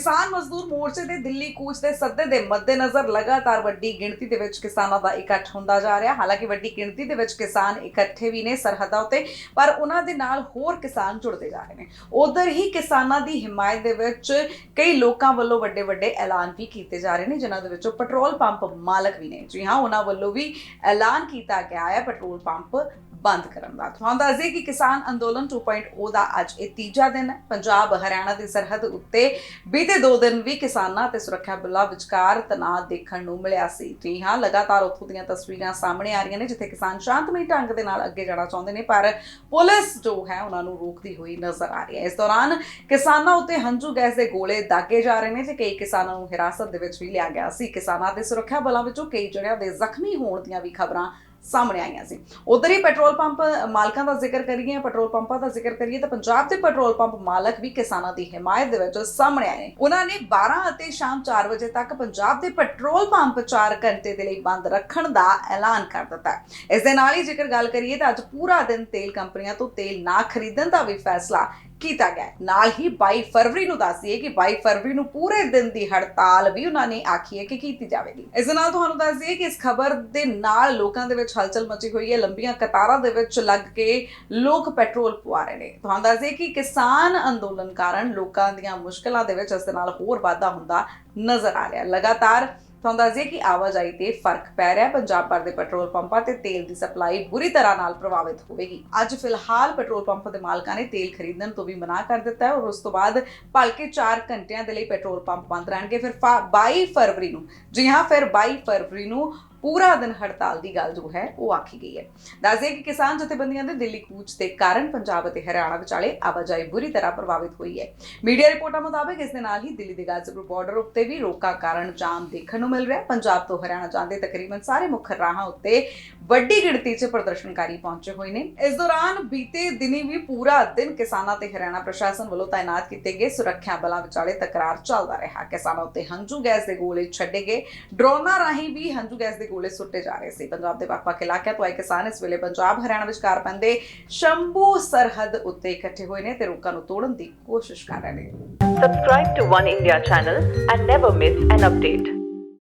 ਕਿਸਾਨ ਮਜ਼ਦੂਰ ਮੋਰਚੇ ਦੇ ਦਿੱਲੀ ਕੂਚ ਦੇ ਸੱਦੇ ਦੇ ਮੱਦੇਨਜ਼ਰ ਲਗਾਤਾਰ ਵੱਡੀ ਗਿਣਤੀ ਦੇ ਵਿੱਚ ਕਿਸਾਨਾਂ ਦਾ ਇਕੱਠ ਹੁੰਦਾ ਜਾ ਰਿਹਾ। ਹਾਲਾਂਕਿ ਵੱਡੀ ਗਿਣਤੀ ਦੇ ਵਿੱਚ ਕਿਸਾਨ ਇਕੱਠੇ ਵੀ ਨੇ ਸਰਹੱਦਾਂ ਉੱਤੇ, ਪਰ ਉਹਨਾਂ ਦੇ ਨਾਲ ਹੋਰ ਕਿਸਾਨ ਜੁੜਦੇ ਜਾ ਰਹੇ ਨੇ। ਉਧਰ ਹੀ ਕਿਸਾਨਾਂ ਦੀ ਹਿਮਾਇਤ ਦੇ ਵਿੱਚ ਕਈ ਲੋਕਾਂ ਵੱਲੋਂ ਵੱਡੇ ਵੱਡੇ ਐਲਾਨ ਵੀ ਕੀਤੇ ਜਾ ਰਹੇ ਨੇ, ਜਿਨ੍ਹਾਂ ਦੇ ਵਿੱਚੋਂ ਪੈਟਰੋਲ ਪੰਪ ਮਾਲਕ ਵੀ ਨੇ। ਜੀ ਹਾਂ, ਉਹਨਾਂ ਵੱਲੋਂ ਵੀ ਐਲਾਨ ਕੀਤਾ ਗਿਆ ਹੈ, ਪੈਟਰੋਲ ਪੰਪ ਬੰਦ ਕਰਨ ਦਾ ਤੁਹਾਨੂੰ ਦੱਸ ਕਿ ਕਿਸਾਨ ਅੰਦੋਲਨ 2.0 ਦਾ ਅੱਜ ਇਹ ਤੀਜਾ ਦਿਨ ਹੈ। ਪੰਜਾਬ, ਹਰਿਆਣਾ ਦੀ ਸਰਹੱਦ ਉੱਤੇ ਬੀਤੇ ਦੋ ਦਿਨ ਵੀ ਕਿਸਾਨਾਂ ਤੇ ਸੁਰੱਖਿਆ ਬਲਾਂ ਵਿਚਕਾਰ ਤਣਾਅ ਦੇਖਣ ਨੂੰ ਮਿਲਿਆ ਸੀ। ਜੀ ਹਾਂ, ਲਗਾਤਾਰ ਉੱਥੋਂ ਦੀਆਂ ਤਸਵੀਰਾਂ ਸਾਹਮਣੇ ਆ ਰਹੀਆਂ ਨੇ, ਜਿੱਥੇ ਕਿਸਾਨ ਸ਼ਾਂਤਮਈ ਢੰਗ ਦੇ ਨਾਲ ਅੱਗੇ ਜਾਣਾ ਚਾਹੁੰਦੇ ਨੇ, ਪਰ ਪੁਲਿਸ ਜੋ ਹੈ, ਉਹਨਾਂ ਨੂੰ ਰੋਕਦੀ ਹੋਈ ਨਜ਼ਰ ਆ ਰਹੀ ਹੈ। ਇਸ ਦੌਰਾਨ ਕਿਸਾਨਾਂ ਉੱਤੇ ਹੰਝੂ ਗੈਸ ਦੇ ਗੋਲੇ ਦਾਗੇ ਜਾ ਰਹੇ ਨੇ, ਤੇ ਕਈ ਕਿਸਾਨਾਂ ਨੂੰ ਹਿਰਾਸਤ ਦੇ ਵਿੱਚ ਵੀ ਲਿਆ ਗਿਆ ਸੀ। ਕਿਸਾਨਾਂ ਦੇ ਸੁਰੱਖਿਆ ਬਲਾਂ ਵਿੱਚੋਂ ਕਈ ਜਣਿਆਂ ਦੇ ਜ਼ਖਮੀ ਹੋਣ ਦੀਆਂ ਵੀ ਖਬਰਾਂ ਸਾਹਮਣੇ ਆਈਆਂ ਸੀ। ਉਧਰ ਹੀ ਪੈਟਰੋਲ ਪੰਪ ਮਾਲਕਾਂ ਦਾ ਜ਼ਿਕਰ ਕਰੀਏ, ਪੈਟਰੋਲ ਪੰਪਾਂ ਦਾ ਜ਼ਿਕਰ ਕਰੀਏ ਤਾਂ ਪੰਜਾਬ ਦੇ ਪੈਟਰੋਲ ਪੰਪ ਮਾਲਕ ਵੀ ਕਿਸਾਨਾਂ ਦੀ ਹਮਾਇਤ ਦੇ ਵਿੱਚ ਸਾਹਮਣੇ ਆਏ ਨੇ। ਉਹਨਾਂ ਨੇ 12 ਅਤੇ ਸ਼ਾਮ 4 ਵਜੇ ਤੱਕ ਪੰਜਾਬ ਦੇ ਪੈਟਰੋਲ ਪੰਪ 4 ਘੰਟੇ ਦੇ ਲਈ ਬੰਦ ਰੱਖਣ ਦਾ ਐਲਾਨ ਕਰ ਦਿੱਤਾ। ਇਸ ਦੇ ਨਾਲ ਹੀ ਜੇਕਰ ਗੱਲ ਕਰੀਏ ਤਾਂ ਅੱਜ ਪੂਰਾ ਦਿਨ ਤੇਲ ਕੰਪਨੀਆਂ ਤੋਂ ਤੇਲ ਨਾ ਖਰੀਦਣ ਦਾ ਵੀ ਫੈਸਲਾ ਕੀਤਾ ਗਿਆ ਹੈ। ਨਾਲ ਹੀ 22 ਫਰਵਰੀ ਨੂੰ ਦੱਸੀਏ ਕਿ 22 ਫਰਵਰੀ ਨੂੰ ਪੂਰੇ ਦਿਨ ਦੀ ਹੜਤਾਲ ਵੀ ਉਹਨਾਂ ਨੇ ਆਖੀ ਹੈ ਕਿ ਕੀਤੀ ਜਾਵੇਗੀ। ਇਸ ਨਾਲ ਤੁਹਾਨੂੰ ਦੱਸ ਕਿ ਇਸ ਖਬਰ ਦੇ ਨਾਲ ਲੋਕਾਂ ਦੇ ਵਿੱਚ ਹਲਚਲ ਮਚੀ ਹੋਈ ਹੈ। ਲੰਬੀਆਂ ਕਤਾਰਾਂ ਦੇ ਵਿੱਚ ਲੱਗ ਕੇ ਲੋਕ ਪੈਟਰੋਲ ਪਵਾ ਰਹੇ ਨੇ। ਤੁਹਾਨੂੰ ਦੱਸ ਕਿ ਕਿਸਾਨ ਅੰਦੋਲਨ ਕਾਰਨ ਲੋਕਾਂ ਦੀਆਂ ਮੁਸ਼ਕਲਾਂ ਦੇ ਵਿੱਚ ਇਸ ਦੇ ਨਾਲ ਹੋਰ ਵਾਧਾ ਹੁੰਦਾ ਨਜ਼ਰ ਆ ਰਿਹਾ ਲਗਾਤਾਰ ਤੁਹਾਨੂੰ ਦੱਸ ਦਈਏ ਕਿ ਆਵਾਜਾਈ ਤੇ ਫ਼ਰਕ ਪੈ ਰਿਹਾ ਪੰਜਾਬ ਭਰ ਦੇ ਪੈਟਰੋਲ ਪੰਪਾਂ ਤੇ ਤੇਲ ਦੀ ਸਪਲਾਈ ਬੁਰੀ ਤਰ੍ਹਾਂ ਨਾਲ ਪ੍ਰਭਾਵਿਤ ਹੋਵੇਗੀ। ਅੱਜ ਫਿਲਹਾਲ ਪੈਟਰੋਲ ਪੰਪ ਦੇ ਮਾਲਕਾਂ ਨੇ ਤੇਲ ਖਰੀਦਣ ਤੋਂ ਵੀ ਮਨਾ ਕਰ ਦਿੱਤਾ ਹੈ ਔਰ ਉਸ ਤੋਂ ਬਾਅਦ ਭਲਕੇ 4 ਘੰਟਿਆਂ ਦੇ ਲਈ ਪੈਟਰੋਲ ਪੰਪ ਬੰਦ ਰਹਿਣਗੇ। ਫਿਰ ਫਾ- 22 ਫਰਵਰੀ ਨੂੰ ਜੀ ਹਾਂ, ਫਿਰ 22 ਫਰਵਰੀ ਨੂੰ ਪੂਰਾ ਦਿਨ ਹੜਤਾਲ ਦੀ ਗੱਲ ਜੋ ਹੈ, ਉਹ ਆਖੀ ਗਈ ਹੈ। ਦੱਸਦੇ ਕਿ ਕਿਸਾਨ ਜਥੇਬੰਦੀਆਂ ਦੇ ਦਿੱਲੀ ਕੂਚ ਦੇ ਕਾਰਨ ਪੰਜਾਬ ਅਤੇ ਹਰਿਆਣਾ ਵਿਚਾਲੇ ਆਵਾਜਾਈ ਬੁਰੀ ਤਰ੍ਹਾਂ ਪ੍ਰਭਾਵਿਤ ਹੋਈ ਹੈ। ਮੀਡੀਆ ਰਿਪੋਰਟਾਂ ਮੁਤਾਬਕ ਇਸ ਦੇ ਨਾਲ ਹੀ ਦਿੱਲੀ ਦੇ ਗਾਜ਼ੀਪੁਰ ਬਾਰਡਰ ਉੱਤੇ ਵੀ ਰੋਕਾਂ ਕਾਰਨ ਜਾਮ ਦੇਖਣ ਨੂੰ ਮਿਲ ਰਿਹਾ ਹੈ। ਪੰਜਾਬ ਤੋਂ ਹਰਿਆਣਾ ਜਾਂਦੇ ਤਕਰੀਬਨ ਸਾਰੇ ਮੁੱਖ ਰਾਹਾਂ ਉੱਤੇ ਵੱਡੀ ਗਿਣਤੀ 'ਚ ਪ੍ਰਦਰਸ਼ਨਕਾਰੀ ਪਹੁੰਚੇ ਹੋਏ ਨੇ। ਇਸ ਦੌਰਾਨ ਬੀਤੇ ਦਿਨੀ ਵੀ ਪੂਰਾ ਦਿਨ ਕਿਸਾਨਾਂ ਤੇ ਹਰਿਆਣਾ ਪ੍ਰਸ਼ਾਸਨ ਵੱਲੋਂ ਤਾਇਨਾਤ ਕੀਤੇ ਗਏ ਸੁਰੱਖਿਆ ਬਲਾਂ ਵਿਚਾਲੇ ਤਕਰਾਰ ਚੱਲਦਾ ਰਿਹਾ। ਕਿਸਾਨਾਂ ਉੱਤੇ ਹੰਝੂ ਗੈਸ ਦੇ ਗੋਲੇ ਛੱਡੇ ਗਏ। ਡਰੋਨਾਂ ਰਾਹੀਂ ਵੀ ਹੰਝੂ ਗੈਸ ਦੇ ਗੋਲੇ ਸੁੱਟੇ ਜਾ ਰਹੇ ਸੀ ਪੰਜਾਬ ਦੇ ਵੱਖ-ਵੱਖ ਇਲਾਕਿਆਂ ਤੋਂ ਆਏ ਕਿਸਾਨ ਇਸ ਵੇਲੇ ਪੰਜਾਬ, ਹਰਿਆਣਾ ਵਿਚਕਾਰ ਪੈਂਦੇ ਸ਼ੰਭੂ ਸਰਹੱਦ ਉੱਤੇ ਇਕੱਠੇ ਹੋਏ ਨੇ ਤੇ ਰੋਕਾਂ ਨੂੰ ਤੋੜਨ ਦੀ ਕੋਸ਼ਿਸ਼ ਕਰ ਰਹੇ ਨੇ Subscribe to One India channel and never miss an update.